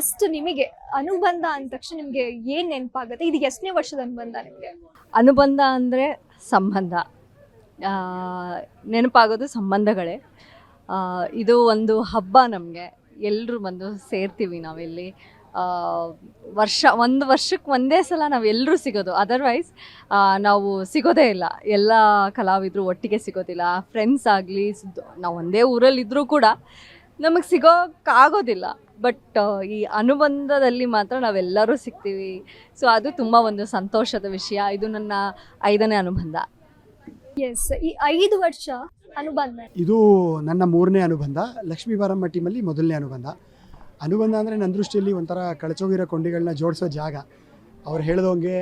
First ನಿಮಗೆ ಅನುಬಂಧ ಅಂದ ತಕ್ಷಣ ನಿಮಗೆ ಏನು ನೆನಪಾಗುತ್ತೆ? ಇದು ಎಷ್ಟನೇ ವರ್ಷದ ಅನುಬಂಧ ನಿಮಗೆ? ಅನುಬಂಧ ಅಂದರೆ ಸಂಬಂಧ. ನೆನಪಾಗೋದು ಸಂಬಂಧಗಳೇ. ಇದು ಒಂದು ಹಬ್ಬ ನಮಗೆ. ಎಲ್ಲರೂ ಬಂದು ಸೇರ್ತೀವಿ ನಾವಿಲ್ಲಿ. ವರ್ಷ, ಒಂದು ವರ್ಷಕ್ಕೆ ಒಂದೇ ಸಲ ನಾವೆಲ್ಲರೂ ಸಿಗೋದು. ಅದರ್ವೈಸ್ ನಾವು ಸಿಗೋದೇ ಇಲ್ಲ. ಎಲ್ಲ ಕಲಾವಿದರು ಒಟ್ಟಿಗೆ ಸಿಗೋದಿಲ್ಲ. ಫ್ರೆಂಡ್ಸ್ ಆಗಲಿ ನಾವು ಒಂದೇ ಊರಲ್ಲಿದ್ದರೂ ಕೂಡ ನಮಗೆ ಸಿಗೋಕ್ಕಾಗೋದಿಲ್ಲ ಬಟ್ ಈ ಅನುಬಂಧದಲ್ಲಿ ಮಾತ್ರ ನಾವೆಲ್ಲರೂ ಸಿಗ್ತೀವಿ. ಸೊ ಅದು ತುಂಬ ಒಂದು ಸಂತೋಷದ ವಿಷಯ. ಇದು ನನ್ನ ಐದನೇ ಅನುಬಂಧ. ಎಸ್ ಈ ಐದು ವರ್ಷ ಅನುಬಂಧ. ಇದು ನನ್ನ ಮೂರನೇ ಅನುಬಂಧ. ಲಕ್ಷ್ಮೀ ಬಾರಮ್ಮ ಟೀಮಲ್ಲಿ ಮೊದಲನೇ ಅನುಬಂಧ. ಅನುಬಂಧ ಅಂದರೆ ನನ್ನ ದೃಷ್ಟಿಯಲ್ಲಿ ಒಂಥರ ಕಳಚೋಗಿರೋ ಕೊಂಡಿಗಳನ್ನ ಜೋಡಿಸೋ ಜಾಗ. ಅವ್ರು ಹೇಳ್ದಂಗೆ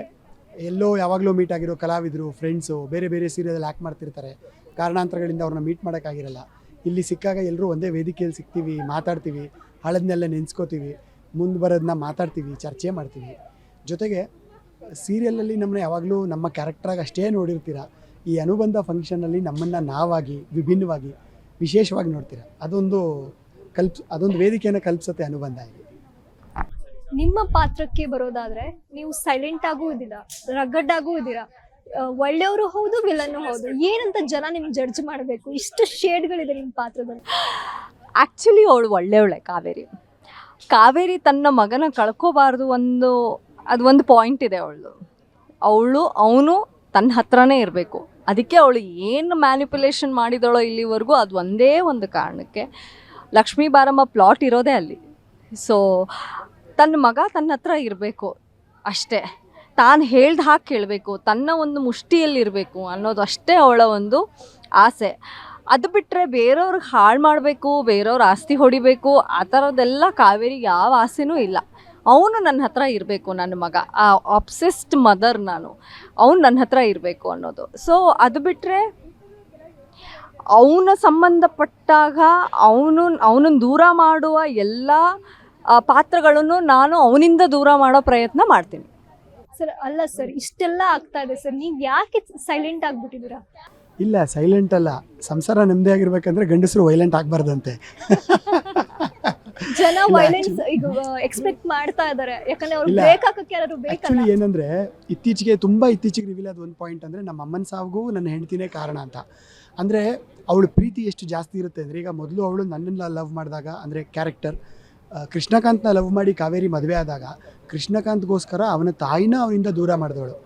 ಎಲ್ಲೋ ಯಾವಾಗಲೂ ಮೀಟ್ ಆಗಿರೋ ಕಲಾವಿದರು ಫ್ರೆಂಡ್ಸು ಬೇರೆ ಬೇರೆ ಸೀರಿಯಲ್ ಆ್ಯಕ್ಟ್ ಮಾಡ್ತಿರ್ತಾರೆ. ಕಾರಣಾಂತರಗಳಿಂದ ಅವ್ರನ್ನ ಮೀಟ್ ಮಾಡೋಕ್ಕಾಗಿರಲ್ಲ. ಇಲ್ಲಿ ಸಿಕ್ಕಾಗ ಎಲ್ಲರೂ ಒಂದೇ ವೇದಿಕೆಯಲ್ಲಿ ಸಿಗ್ತೀವಿ ಮಾತಾಡ್ತೀವಿ. ಹಳದನ್ನೆಲ್ಲ ನೆನೆಸ್ಕೋತೀವಿ, ಮುಂದೆ ಬರೋದನ್ನ ಮಾತಾಡ್ತೀವಿ, ಚರ್ಚೆ ಮಾಡ್ತೀವಿ. ಜೊತೆಗೆ ಸೀರಿಯಲಲ್ಲಿ ನಮ್ಮನ್ನ ಯಾವಾಗಲೂ ನಮ್ಮ ಕ್ಯಾರೆಕ್ಟ್ರಾಗಿ ಅಷ್ಟೇ ನೋಡಿರ್ತೀರ. ಈ ಅನುಬಂಧ ಫಂಕ್ಷನಲ್ಲಿ ನಮ್ಮನ್ನು ನಾವಾಗಿ, ವಿಭಿನ್ನವಾಗಿ, ವಿಶೇಷವಾಗಿ ನೋಡ್ತೀರ. ಅದೊಂದು ಕಲ್ಪ್, ಅದೊಂದು ವೇದಿಕೆಯನ್ನು ಕಲ್ಪಿಸುತ್ತೆ ಅನುಬಂಧ ಇಲ್ಲಿ ನಿಮ್ಮ ಪಾತ್ರಕ್ಕೆ ಬರೋದಾದ್ರೆ ನೀವು ಸೈಲೆಂಟ್ ಆಗೂ ಇದ್ದೀರಾ ರಗಡ್ ಆಗೂ ಇದ್ದೀರಾ ಒಳ್ಳೆಯವರು ಹೌದು ವಿಲನ್ನು ಹೌದು. ಏನಂತ ಜನ ನಿಮ್ಗೆ ಜಡ್ಜ್ ಮಾಡಬೇಕು? ಇಷ್ಟು ಶೇಡ್ಗಳಿದೆ ನಿಮ್ಮ ಪಾತ್ರದಲ್ಲಿ. ಆ್ಯಕ್ಚುಲಿ ಅವಳು ಒಳ್ಳೆಯವಳೆ, ಕಾವೇರಿ. ಕಾವೇರಿ ತನ್ನ ಮಗನ ಕಳ್ಕೋಬಾರ್ದು ಒಂದು, ಅದು ಒಂದು ಪಾಯಿಂಟ್ ಇದೆ ಅವಳು ಅವಳು, ಅವನು ತನ್ನ ಹತ್ರನೇ ಇರಬೇಕು. ಅದಕ್ಕೆ ಅವಳು ಏನು ಮ್ಯಾನಿಪುಲೇಷನ್ ಮಾಡಿದಳೋ ಇಲ್ಲಿವರೆಗೂ ಅದು ಒಂದೇ ಒಂದು ಕಾರಣಕ್ಕೆ ಲಕ್ಷ್ಮೀ ಬಾರಮ್ಮ ಪ್ಲಾಟ್ ಇರೋದೇ ಅಲ್ಲಿ. ಸೊ ತನ್ನ ಮಗ ತನ್ನ ಹತ್ರ ಇರಬೇಕು ಅಷ್ಟೇ. ತಾನು ಹೇಳ್ದು ಹಾಕಿ ಕೇಳಬೇಕು, ತನ್ನ ಒಂದು ಮುಷ್ಟಿಯಲ್ಲಿರಬೇಕು ಅನ್ನೋದು ಅಷ್ಟೇ ಅವಳ ಒಂದು ಆಸೆ. ಅದು ಬಿಟ್ಟರೆ ಬೇರೆಯವ್ರಿಗೆ ಹಾಳು ಮಾಡಬೇಕು, ಬೇರೆಯವ್ರ ಆಸ್ತಿ ಹೊಡಿಬೇಕು, ಆ ಥರದ್ದೆಲ್ಲ ಕಾವೇರಿಗೆ ಯಾವ ಆಸೆನೂ ಇಲ್ಲ. ಅವನು ನನ್ನ ಹತ್ರ ಇರಬೇಕು ನನ್ನ ಮಗ, ಆ ಅಪ್ಸೆಸ್ಡ್ ಮದರ್ ನಾನು. ಅವನು ನನ್ನ ಹತ್ರ ಇರಬೇಕು ಅನ್ನೋದು. ಸೊ ಅದು ಬಿಟ್ಟರೆ ಅವನ ಸಂಬಂಧಪಟ್ಟಾಗ ಅವನು ಅವನನ್ನು ದೂರ ಮಾಡುವ ಎಲ್ಲ ಪಾತ್ರಗಳನ್ನು ನಾನು ಅವನಿಂದ ದೂರ ಮಾಡೋ ಪ್ರಯತ್ನ ಮಾಡ್ತೀನಿ. ಸರ್, ಅಲ್ಲ ಸರ್, ಇಷ್ಟೆಲ್ಲ ಆಗ್ತಾ ಇದೆ ಸರ್. ನೀವು ಯಾಕೆ ಸೈಲೆಂಟ್ ಆಗ್ಬಿಟ್ಟಿದ್ದೀರಾ? ಇಲ್ಲ ಸೈಲೆಂಟ್ ಅಲ್ಲ. ಸಂಸಾರ ನೆಮ್ಮದಿ ಆಗಿರ್ಬೇಕಂದ್ರೆ ಗಂಡಸರು ವೈಲೆಂಟ್ ಆಗಬಾರ್ದಂತೆ. ಜನ ಇಲ್ಲ, ವೈಲೆನ್ಸ್ ಈಗ ಎಕ್ಸ್ಪೆಕ್ಟ್ ಮಾಡ್ತಾ ಇದ್ದಾರೆ ಯಾಕಂದ್ರೆ ಅವ್ರು ಇಲ್ಲ. ಬೇಕಾಗಕ್ಕೆ ಯಾರು ಬೇಕಲ್ಲ ಆ್ಯಕ್ಚುಲಿ ಏನಂದರೆ ಇತ್ತೀಚೆಗೆ ತುಂಬಾ ಇತ್ತೀಚೆಗೆ ರಿವೀಲ್ ಆದ ಒಂದು ಪಾಯಿಂಟ್ ಅಂದ್ರೆ ನಮ್ಮ ಅಮ್ಮನ ಸಾವಿಗೂ ನನ್ನ ಹೆಂಡತಿನೇ ಕಾರಣ ಅಂತ. ಅಂದ್ರೆ ಅವಳು ಪ್ರೀತಿ ಎಷ್ಟು ಜಾಸ್ತಿ ಇರುತ್ತೆ ಅಂದ್ರೆ ಈಗ ಮೊದಲು ಅವಳು ನನ್ನನ್ನ ಲವ್ ಮಾಡಿದಾಗ ಅಂದ್ರೆ ಕ್ಯಾರೆಕ್ಟರ್ ಕೃಷ್ಣಕಾಂತ್ನ ಲವ್ ಮಾಡಿ ಕಾವೇರಿ ಮದುವೆ ಆದಾಗ ಕೃಷ್ಣಕಾಂತ್ಗೋಸ್ಕರ ಅವನ ತಾಯಿನ ಅವನಿಂದ ದೂರ ಮಾಡಿದವಳು.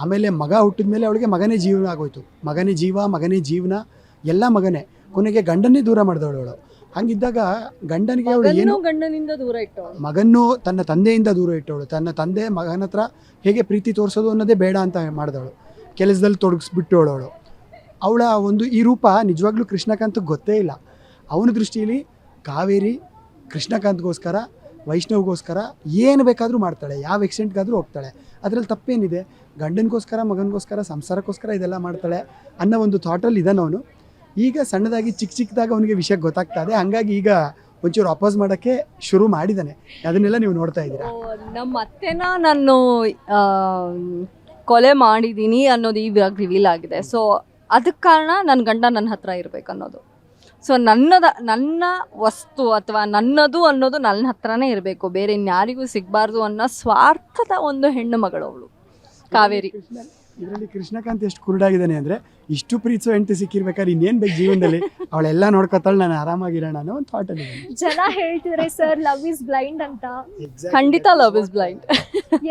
ಆಮೇಲೆ ಮಗ ಹುಟ್ಟಿದ ಮೇಲೆ ಅವಳಿಗೆ ಮಗನೇ ಜೀವನ ಆಗೋಯ್ತು. ಮಗನೇ ಜೀವ ಮಗನೇ ಜೀವನ ಎಲ್ಲ ಮಗನೇ. ಕೊನೆಗೆ ಗಂಡನ್ನೇ ದೂರ ಮಾಡಿದವಳು ಅವಳು. ಹಂಗಿದ್ದಾಗ ಗಂಡನಿಗೆ ಅವಳು ಏನು ಗಂಡನಿಂದ ದೂರ ಇಟ್ಟವಳು. ಮಗನ್ನು ತನ್ನ ತಂದೆಯಿಂದ ದೂರ ಇಟ್ಟವಳು. ತನ್ನ ತಂದೆ ಮಗನ ಹತ್ರ ಹೇಗೆ ಪ್ರೀತಿ ತೋರಿಸೋದು ಅನ್ನೋದೇ ಬೇಡ ಅಂತ ಮಾಡಿದವಳು. ಕೆಲಸದಲ್ಲಿ ತೊಡಗಿಸ್ಬಿಟ್ಟವಳು ಅವಳು. ಅವಳ ಒಂದು ಈ ರೂಪ ನಿಜವಾಗ್ಲೂ ಕೃಷ್ಣಕಾಂತ್ ಗೊತ್ತೇ ಇಲ್ಲ. ಅವನ ದೃಷ್ಟಿಯಲ್ಲಿ ಕಾವೇರಿ ಕೃಷ್ಣಕಾಂತ್ಗೋಸ್ಕರ ವೈಷ್ಣವ್ಗೋಸ್ಕರ ಏನು ಬೇಕಾದರೂ ಮಾಡ್ತಾಳೆ, ಯಾವ ಎಕ್ಸ್ಟೆಂಟ್ಗಾದರೂ ಹೋಗ್ತಾಳೆ. ಅದರಲ್ಲಿ ತಪ್ಪೇನಿದೆ. ಗಂಡನಿಗೋಸ್ಕರ, ಮಗನಿಗೋಸ್ಕರ, ಸಂಸಾರಕ್ಕೋಸ್ಕರ ಇದೆಲ್ಲ ಮಾಡ್ತಾಳೆ ಅನ್ನೋ ಒಂದು ಥಾಟಲ್ಲಿ ಇದ್ದಾನೆ ಅವನು. ಈಗ ಸಣ್ಣದಾಗಿ ಚಿಕ್ಕ ಚಿಕ್ಕದಾಗ ಅವನಿಗೆ ವಿಷಯ ಗೊತ್ತಾಗ್ತಾ ಇದೆ. ಹಂಗಾಗಿ ಈಗ ಒಂಚೂರು ಅಪೋಸ್ ಮಾಡೋಕ್ಕೆ ಶುರು ಮಾಡಿದ್ದಾನೆ ಅದನ್ನೆಲ್ಲ ನೀವು ನೋಡ್ತಾ ಇದ್ದೀರಾ? ನಮ್ಮ ಅತ್ತೆನ ನಾನು ಕೊಲೆ ಮಾಡಿದ್ದೀನಿ ಅನ್ನೋದು ಇವಾಗ ರಿವೀಲ್ ಆಗಿದೆ. ಸೊ ಅದಕ್ಕೆ ಕಾರಣ ನನ್ನ ಗಂಡ ನನ್ನ ಹತ್ರ ಇರಬೇಕು ಅನ್ನೋದು. ಸೊ ನನ್ನದ ನನ್ನ ವಸ್ತು ಅಥವಾ ನನ್ನದು ಅನ್ನೋದು ನನ್ನ ಹತ್ರನೇ ಇರಬೇಕು. ಬೇರೆ ಇನ್ಯಾರಿಗೂ ಸಿಗಬಾರ್ದು ಅನ್ನೋ ಸ್ವಾರ್ಥದ ಒಂದು ಹೆಣ್ಣು ಮಗಳು ಅವಳು. ಕಾವೇರಿ. ಇದರಲ್ಲಿ ಕೃಷ್ಣಕಾಂತ್ ಎಷ್ಟು ಕುರುಡಾಗಿದ್ದಾನೆ ಅಂದರೆ ಇಷ್ಟು ಪ್ರೀತಿಸೋ ಹೆಂಡತಿ ಸಿಕ್ಕಿರ್ಬೇಕಾದ್ರೆ ಇನ್ನೇನು ಬೇಕು ಜೀವನದಲ್ಲಿ? ಅವಳೆಲ್ಲ ನೋಡ್ಕೊತಾಳೆ ನಾನು ಆರಾಮಾಗಿರೋಣ ಅನ್ನೋ ಒಂದು ಥಾಟ್ ಅಲ್ಲಿ ಜನ ಹೇಳ್ತಿದ್ರೆ ಸರ್ ಲವ್ ಇಸ್ ಬ್ಲೈಂಡ್ ಅಂತ. ಖಂಡಿತ ಲವ್ ಇಸ್ ಬ್ಲೈಂಡ್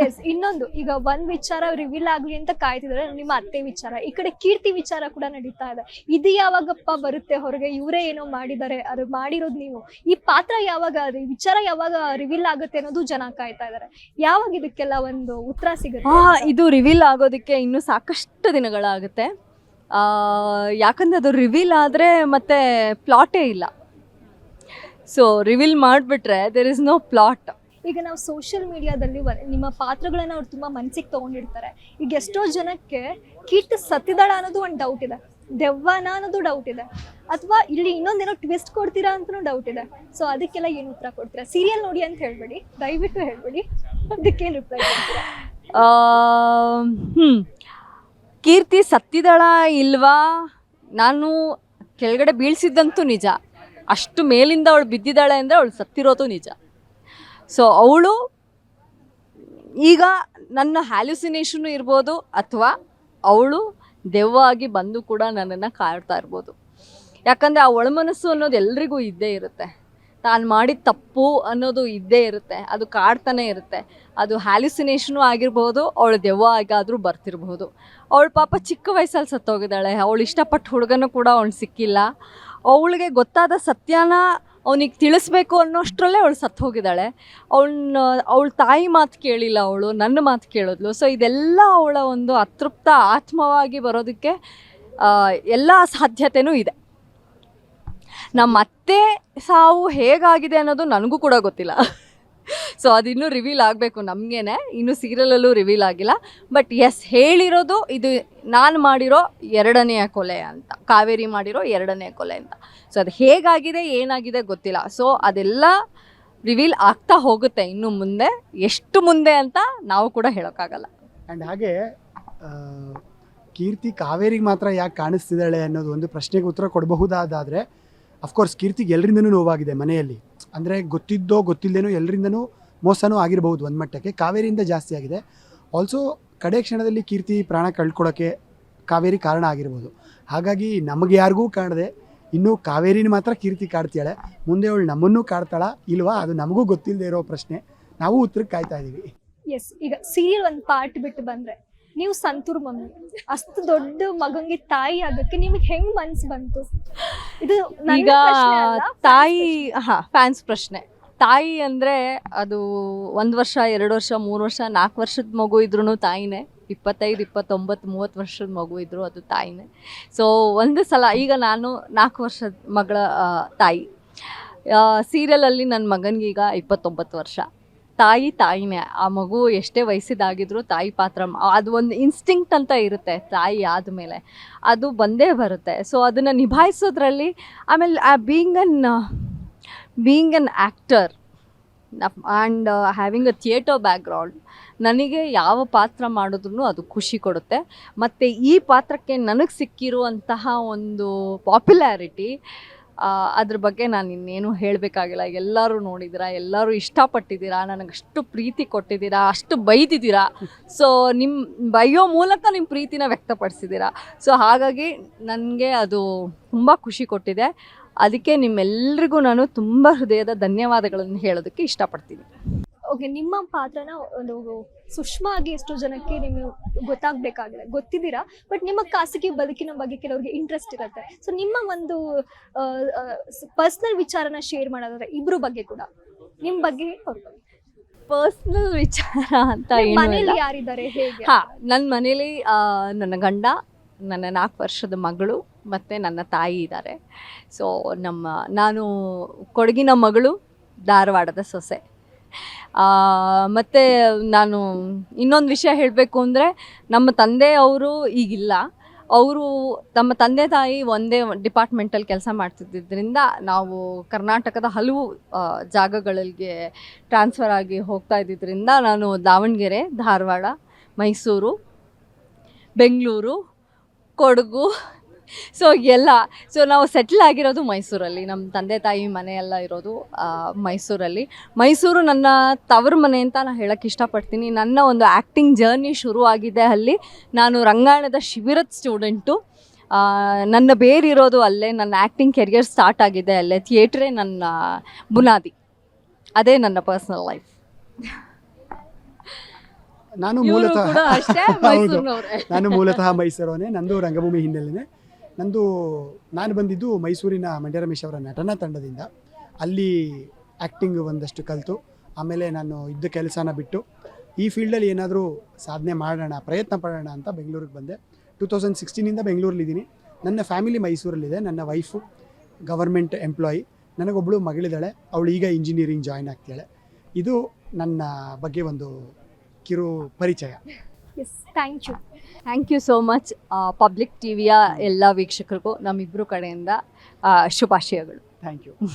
ಎಸ್ ಇನ್ನೊಂದು ಈಗ ಒಂದ್ ವಿಚಾರ ರಿವೀಲ್ ಆಗ್ಲಿ ಅಂತ ಕಾಯ್ತಿದ್ರೆ ನಿಮ್ಮ ಅತ್ತೆ ವಿಚಾರ. ಈ ಕಡೆ ಕೀರ್ತಿ ವಿಚಾರ ಕೂಡ ನಡೀತಾ ಇದೆ. ಇದು ಯಾವಾಗಪ್ಪ ಬರುತ್ತೆ ಹೊರಗೆ? ಇವರೇ ಏನೋ ಮಾಡಿದ್ದಾರೆ ಅದು ಮಾಡಿರೋದು ನೀವು. ಈ ಪಾತ್ರ ಯಾವಾಗ ವಿಚಾರ ಯಾವಾಗ ರಿವೀಲ್ ಆಗುತ್ತೆ ಅನ್ನೋದು ಜನ ಕಾಯ್ತಾ ಇದಾರೆ. ಯಾವಾಗ ಇದಕ್ಕೆಲ್ಲ ಒಂದು ಉತ್ತರ ಸಿಗುತ್ತೆ? ಆ, ಇದು ರಿವೀಲ್ ಆಗೋದಕ್ಕೆ ಇನ್ನು ಸಾಕಷ್ಟು ದಿನಗಳಾಗುತ್ತೆ. ಯಾಕಂದ್ರೆ ಅದು ರಿವೀಲ್ ಆದರೆ ಮತ್ತೆ ಪ್ಲಾಟೇ ಇಲ್ಲ. ಸೊ ರಿವೀಲ್ ಮಾಡಿಬಿಟ್ರೆ ದೇರ್ ಇಸ್ ನೋ ಪ್ಲಾಟ್ ಈಗ ನಾವು ಸೋಷಿಯಲ್ ಮೀಡಿಯಾದಲ್ಲಿ ನಿಮ್ಮ ಪಾತ್ರಗಳನ್ನ ಅವ್ರು ತುಂಬ ಮನಸ್ಸಿಗೆ ತಗೊಂಡಿರ್ತಾರೆ. ಈಗ ಎಷ್ಟೋ ಜನಕ್ಕೆ ಕೀರ್ತಿ ಸತ್ತಿದಾಳ ಅನ್ನೋದು ಒಂದು ಡೌಟ್ ಇದೆ. ದೆವ್ವನ ಅನ್ನೋದು ಡೌಟ್ ಇದೆ. ಅಥವಾ ಇಲ್ಲಿ ಇನ್ನೊಂದೇನೋ ಟ್ವಿಸ್ಟ್ ಕೊಡ್ತೀರಾ ಅಂತಲೂ ಡೌಟ್ ಇದೆ. ಸೊ ಅದಕ್ಕೆಲ್ಲ ಏನು ಉತ್ತರ ಕೊಡ್ತೀರಾ? ಸೀರಿಯಲ್ ನೋಡಿ ಅಂತ ಹೇಳ್ಬೇಡಿ. ದಯವಿಟ್ಟು ಹೇಳ್ಬೇಡಿ. ಅದಕ್ಕೇನು ರಿಪ್ಲೈ ಕೊಡ್ತೀರಾ? ಹ್ಞೂ ಕೀರ್ತಿ ಸತ್ತಿದಳ ಇಲ್ವಾ? ನಾನು ಕೆಳಗಡೆ ಬೀಳ್ಸಿದ್ದಂತೂ ನಿಜ. ಅಷ್ಟು ಮೇಲಿಂದ ಅವಳು ಬಿದ್ದಿದ್ದಾಳೆ ಅಂದರೆ ಅವಳು ಸತ್ತಿರೋದು ನಿಜ. ಸೊ ಅವಳು ಈಗ ನನ್ನ ಹ್ಯಾಲ್ಯುಸಿನೇಷನು ಇರ್ಬೋದು ಅಥವಾ ಅವಳು ದೆವ್ವ ಬಂದು ಕೂಡ ನನ್ನನ್ನು ಕಾಡ್ತಾ ಇರ್ಬೋದು. ಯಾಕಂದರೆ ಆ ಒಳಮನಸ್ಸು ಅನ್ನೋದು ಎಲ್ರಿಗೂ ಇದ್ದೇ ಇರುತ್ತೆ. ತಾನು ಮಾಡಿದ ತಪ್ಪು ಅನ್ನೋದು ಇದ್ದೇ ಇರುತ್ತೆ. ಅದು ಕಾಡ್ತಾನೆ ಇರುತ್ತೆ. ಅದು ಹ್ಯಾಲ್ಯುಸಿನೇಷನು ಆಗಿರ್ಬೋದು, ಅವಳು ದೆವ್ವ ಆಗಾದರೂ ಬರ್ತಿರ್ಬೋದು. ಅವಳು ಪಾಪ ಚಿಕ್ಕ ವಯಸ್ಸಲ್ಲಿ ಸತ್ತೋಗಿದ್ದಾಳೆ. ಅವಳು ಇಷ್ಟಪಟ್ಟ ಹುಡುಗನೂ ಕೂಡ ಅವಳು ಸಿಕ್ಕಿಲ್ಲ. ಅವಳಿಗೆ ಗೊತ್ತಾದ ಸತ್ಯನ ಅವನಿಗೆ ತಿಳಿಸ್ಬೇಕು ಅನ್ನೋಷ್ಟರಲ್ಲೇ ಅವಳು ಸತ್ತು ಹೋಗಿದ್ದಾಳೆ ಅವಳನ್ನ, ಅವಳ ತಾಯಿ ಮಾತು ಕೇಳಿಲ್ಲ ಅವಳು, ನನ್ನ ಮಾತು ಕೇಳಿದ್ಲು. ಸೊ ಇದೆಲ್ಲ ಅವಳ ಒಂದು ಅತೃಪ್ತ ಆತ್ಮವಾಗಿ ಬರೋದಕ್ಕೆ ಎಲ್ಲ ಸಾಧ್ಯತೆನೂ ಇದೆ. ನಮ್ಮ ಅತ್ತೆ ಸಾವು ಹೇಗಾಗಿದೆ ಅನ್ನೋದು ನನಗೂ ಕೂಡ ಗೊತ್ತಿಲ್ಲ. ಸೊ ಅದಿನ್ನೂ ರಿವೀಲ್ ಆಗಬೇಕು ನಮಗೇನೆ. ಇನ್ನು ಸೀರಿಯಲಲ್ಲೂ ರಿವೀಲ್ ಆಗಿಲ್ಲ. ಬಟ್ ಎಸ್ ಹೇಳಿರೋದು ಇದು ನಾನು ಮಾಡಿರೋ ಎರಡನೆಯ ಕೊಲೆ ಅಂತ. ಕಾವೇರಿ ಮಾಡಿರೋ ಎರಡನೆಯ ಕೊಲೆ ಅಂತ. ಸೊ ಅದು ಹೇಗಾಗಿದೆ, ಏನಾಗಿದೆ ಗೊತ್ತಿಲ್ಲ. ಸೊ ಅದೆಲ್ಲ ರಿವೀಲ್ ಆಗ್ತಾ ಹೋಗುತ್ತೆ ಇನ್ನು ಮುಂದೆ. ಎಷ್ಟು ಮುಂದೆ ಅಂತ ನಾವು ಕೂಡ ಹೇಳೋಕ್ಕಾಗಲ್ಲ. ಆ್ಯಂಡ್ ಹಾಗೆ ಕೀರ್ತಿ ಕಾವೇರಿಗೆ ಮಾತ್ರ ಯಾಕೆ ಕಾಣಿಸ್ತಿದ್ದಾಳೆ ಅನ್ನೋದು ಒಂದು ಪ್ರಶ್ನೆಗೆ ಉತ್ತರ ಕೊಡಬಹುದಾದಾದರೆ ಅಫ್ಕೋರ್ಸ್ ಕೀರ್ತಿಗೆ ಎಲ್ಲರಿಂದನೂ ನೋವಾಗಿದೆ ಮನೆಯಲ್ಲಿ. ಅಂದರೆ ಗೊತ್ತಿದ್ದೋ ಗೊತ್ತಿಲ್ಲದೇನೋ ಎಲ್ಲರಿಂದನೂ ಮೋಸನೂ ಆಗಿರಬಹುದು ಒಂದು ಮಟ್ಟಕ್ಕೆ. ಕಾವೇರಿಯಿಂದ ಜಾಸ್ತಿ ಆಗಿದೆ. ಆಲ್ಸೋ ಕಡೆ ಕ್ಷಣದಲ್ಲಿ ಕೀರ್ತಿ ಪ್ರಾಣ ಕಳ್ಕೊಳ್ಳೋಕ್ಕೆ ಕಾವೇರಿ ಕಾರಣ ಆಗಿರ್ಬೋದು. ಹಾಗಾಗಿ ನಮಗೆ ಯಾರಿಗೂ ಕಾಣದೆ ಇನ್ನೂ ಕಾವೇರಿನ ಮಾತ್ರ ಕೀರ್ತಿ ಕಾಡ್ತಾಳೆ ಮುಂದೆ ಅವಳು ನಮ್ಮನ್ನು ಕಾಡ್ತಾಳ ಇಲ್ವಾ ಅದು ನಮಗೂ ಗೊತ್ತಿಲ್ಲದೆ ಇರೋ ಪ್ರಶ್ನೆ. ನಾವು ಉತ್ತರಕ್ಕೆ ಕಾಯ್ತಾ ಇದ್ದೀವಿ ಎಸ್ ಈಗ ಸೀರಿಯಲ್ ಒಂದು ಪಾರ್ಟ್ ಬಿಟ್ಟು ಬಂದ್ರೆ, ನೀವು ಸಂತೂರ್ ಮಮ್ಮಿ, ಅಷ್ಟು ದೊಡ್ಡ ಮಗಂಗೆ ತಾಯಿ ಆಗಕ್ಕೆ ನಿಮಗೆ ಹೆಂಗ್ ಮನ್ಸ್ ಬಂತು? ಇದು ಈಗ ತಾಯಿ. ಹಾ ಫ್ಯಾನ್ಸ್ ಪ್ರಶ್ನೆ. ತಾಯಿ ಅಂದ್ರೆ ಅದು ಒಂದು ವರ್ಷ ಎರಡು ವರ್ಷ ಮೂರು ವರ್ಷ ನಾಲ್ಕು ವರ್ಷದ ಮಗು ಇದ್ರೂ ತಾಯಿನೇ. ಇಪ್ಪತ್ತೈದು ಇಪ್ಪತ್ತೊಂಬತ್ತು ಮೂವತ್ತು ವರ್ಷದ ಮಗು ಇದ್ರು ಅದು ತಾಯಿನೇ. ಸೊ ಒಂದು ಸಲ ಈಗ ನಾನು ನಾಲ್ಕು ವರ್ಷದ ಮಗಳ ತಾಯಿ. ಸೀರಿಯಲಲ್ಲಿ ನನ್ನ ಮಗನಿಗೆ ಈಗ ಇಪ್ಪತ್ತೊಂಬತ್ತು ವರ್ಷ. ತಾಯಿ ತಾಯಿನೇ, ಆ ಮಗು ಎಷ್ಟೇ ವಯಸ್ಸಿದಾಗಿದ್ರು ತಾಯಿ ಪಾತ್ರ ಅದು ಒಂದು ಇನ್ಸ್ಟಿಂಕ್ಟ್ ಅಂತ ಇರುತ್ತೆ ತಾಯಿ ಆದಮೇಲೆ. ಅದು ಬಂದೇ ಬರುತ್ತೆ. ಸೊ ಅದನ್ನು ನಿಭಾಯಿಸೋದ್ರಲ್ಲಿ ಆಮೇಲೆ, ಆ being an being an actor and having a theatre background ನನಗೆ ಯಾವ ಪಾತ್ರ ಮಾಡಿದ್ರೂ ಅದು ಖುಷಿ ಕೊಡುತ್ತೆ. ಮತ್ತು ಈ ಪಾತ್ರಕ್ಕೆ ನನಗೆ ಸಿಕ್ಕಿರುವಂತಹ ಒಂದು ಪಾಪ್ಯುಲಾರಿಟಿ ಅದ್ರ ಬಗ್ಗೆ ನಾನು ಇನ್ನೇನು ಹೇಳಬೇಕಾಗಿಲ್ಲ. ಎಲ್ಲರೂ ನೋಡಿದ್ದೀರಾ ಎಲ್ಲರೂ ಇಷ್ಟಪಟ್ಟಿದ್ದೀರಾ ನನಗೆ ಅಷ್ಟು ಪ್ರೀತಿ ಕೊಟ್ಟಿದ್ದೀರಾ, ಅಷ್ಟು ಬೈದಿದ್ದೀರಾ. ಸೊ ನಿಮ್ಮ ಬೈಯೋ ಮೂಲಕ ನಿಮ್ಮ ಪ್ರೀತಿನ ವ್ಯಕ್ತಪಡಿಸಿದ್ದೀರಾ. ಸೊ ಹಾಗಾಗಿ ನನಗೆ ಅದು ತುಂಬ ಖುಷಿ ಕೊಟ್ಟಿದೆ. ಅದಕ್ಕೆ ನಿಮ್ಮೆಲ್ರಿಗೂ ನಾನು ತುಂಬ ಹೃದಯದ ಧನ್ಯವಾದಗಳನ್ನು ಹೇಳೋದಕ್ಕೆ ಇಷ್ಟಪಡ್ತೀನಿ. ಓಕೆ ನಿಮ್ಮ ಪಾತ್ರನ ಒಂದು ಸುಷ್ಮಾ ಆಗಿ ಎಷ್ಟೋ ಜನಕ್ಕೆ ನಿಮಗೆ ಗೊತ್ತಾಗಬೇಕಾಗಿಲ್ಲ ಗೊತ್ತಿದ್ದೀರಾ? ಬಟ್ ನಿಮ್ಮ ಖಾಸಗಿ ಬದುಕಿನ ಬಗ್ಗೆ ಕೆಲವರಿಗೆ ಇಂಟ್ರೆಸ್ಟ್ ಇರುತ್ತೆ. ಸೊ ನಿಮ್ಮ ಒಂದು ಪರ್ಸನಲ್ ವಿಚಾರನ ಶೇರ್ ಮಾಡೋದಾದ್ರೆ ಇಬ್ರು ಬಗ್ಗೆ ಕೂಡ. ನಿಮ್ಮ ಬಗ್ಗೆ ಅವ್ರ ಬಗ್ಗೆ. ಪರ್ಸ್ನಲ್ ವಿಚಾರ ಅಂತ ಮನೇಲಿ ಯಾರಿದ್ದಾರೆ? ಹೇಗೆ? ಹಾ ನನ್ನ ಮನೇಲಿ ನನ್ನ ಗಂಡ ನನ್ನ ನಾಲ್ಕು ವರ್ಷದ ಮಗಳು ಮತ್ತು ನನ್ನ ತಾಯಿ ಇದ್ದಾರೆ. ಸೊ ನಮ್ಮ ನಾನು ಕೊಡಗಿನ ಮಗಳು ಧಾರವಾಡದ ಸೊಸೆ. ಮತ್ತು ನಾನು ಇನ್ನೊಂದು ವಿಷಯ ಹೇಳಬೇಕು ಅಂದರೆ ನಮ್ಮ ತಂದೆ ಅವರು ಈಗಿಲ್ಲ. ಅವರು ತಮ್ಮ ತಂದೆ ತಾಯಿ ಒಂದೇ ಡಿಪಾರ್ಟ್ಮೆಂಟಲ್ಲಿ ಕೆಲಸ ಮಾಡ್ತಿದ್ದರಿಂದ ನಾವು ಕರ್ನಾಟಕದ ಹಲವು ಜಾಗಗಳಿಗೆ ಟ್ರಾನ್ಸ್ಫರ್ ಆಗಿ ಹೋಗ್ತಾ ಇದ್ದಿದ್ದರಿಂದ ನಾನು ದಾವಣಗೆರೆ, ಧಾರವಾಡ, ಮೈಸೂರು, ಬೆಂಗಳೂರು, ಕೊಡಗು ಸೊ ಎಲ್ಲ. ಸೊ ನಾವು ಸೆಟ್ಲ್ ಆಗಿರೋದು ಮೈಸೂರಲ್ಲಿ. ನಮ್ಮ ತಂದೆ ತಾಯಿ ಮನೆ ಎಲ್ಲ ಇರೋದು ಮೈಸೂರಲ್ಲಿ. ಮೈಸೂರು ನನ್ನ ತವರು ಮನೆ ಅಂತ ನಾನು ಹೇಳೋಕ್ಕೆ ಇಷ್ಟಪಡ್ತೀನಿ. ನನ್ನ ಒಂದು ಆ್ಯಕ್ಟಿಂಗ್ ಜರ್ನಿ ಶುರು ಆಗಿದೆ ಅಲ್ಲಿ. ನಾನು ರಂಗಾಯಣದ ಶಿಬಿರದ ಸ್ಟೂಡೆಂಟು ನನ್ನ ಬೇರಿರೋದು ಅಲ್ಲೇ. ನನ್ನ ಆ್ಯಕ್ಟಿಂಗ್ ಕೆರಿಯರ್ ಸ್ಟಾರ್ಟ್ ಆಗಿದೆ ಅಲ್ಲೇ. ಥಿಯೇಟ್ರೇ ನನ್ನ ಬುನಾದಿ. ಅದೇ ನನ್ನ ಪರ್ಸ್ನಲ್ ಲೈಫ್ ನಾನು ಮೂಲತಃ. ನಾನು ಮೂಲತಃ ಮೈಸೂರವನೇ ನಂದು ರಂಗಭೂಮಿ ಹಿನ್ನೆಲೆನೇ. ನಂದು ನಾನು ಬಂದಿದ್ದು ಮೈಸೂರಿನ ಮಂಡ್ಯ ರಮೇಶ್ ಅವರ ನಟನಾ ತಂಡದಿಂದ. ಅಲ್ಲಿ ಆ್ಯಕ್ಟಿಂಗ್ ಒಂದಷ್ಟು ಕಲಿತು. ಆಮೇಲೆ ನಾನು ಇದ್ದ ಕೆಲಸನ ಬಿಟ್ಟು ಈ ಫೀಲ್ಡಲ್ಲಿ ಏನಾದರೂ ಸಾಧನೆ ಮಾಡೋಣ, ಪ್ರಯತ್ನ ಪಡೋಣ ಅಂತ ಬೆಂಗಳೂರಿಗೆ ಬಂದೆ. ಟೂ ತೌಸಂಡ್ ಸಿಕ್ಸ್ಟೀನಿಂದ ಬೆಂಗಳೂರಲ್ಲಿದ್ದೀನಿ. ನನ್ನ ಫ್ಯಾಮಿಲಿ ಮೈಸೂರಲ್ಲಿದೆ. ನನ್ನ ವೈಫು ಗವರ್ಮೆಂಟ್ ಎಂಪ್ಲಾಯಿ ನನಗೊಬ್ಬಳು ಮಗಳಿದ್ದಾಳೆ. ಅವಳು ಈಗ ಇಂಜಿನಿಯರಿಂಗ್ ಜಾಯ್ನ್ ಆಗ್ತಾಳೆ ಇದು ನನ್ನ ಬಗ್ಗೆ ಒಂದು ಕಿರು ಪರಿಚಯ. Yes thank you thank you so much public ಟಿವಿಯ ಎಲ್ಲ ವೀಕ್ಷಕರಿಗೂ ನಮ್ಮಿಬ್ಬರು ಕಡೆಯಿಂದ ಶುಭಾಶಯಗಳು. Thank you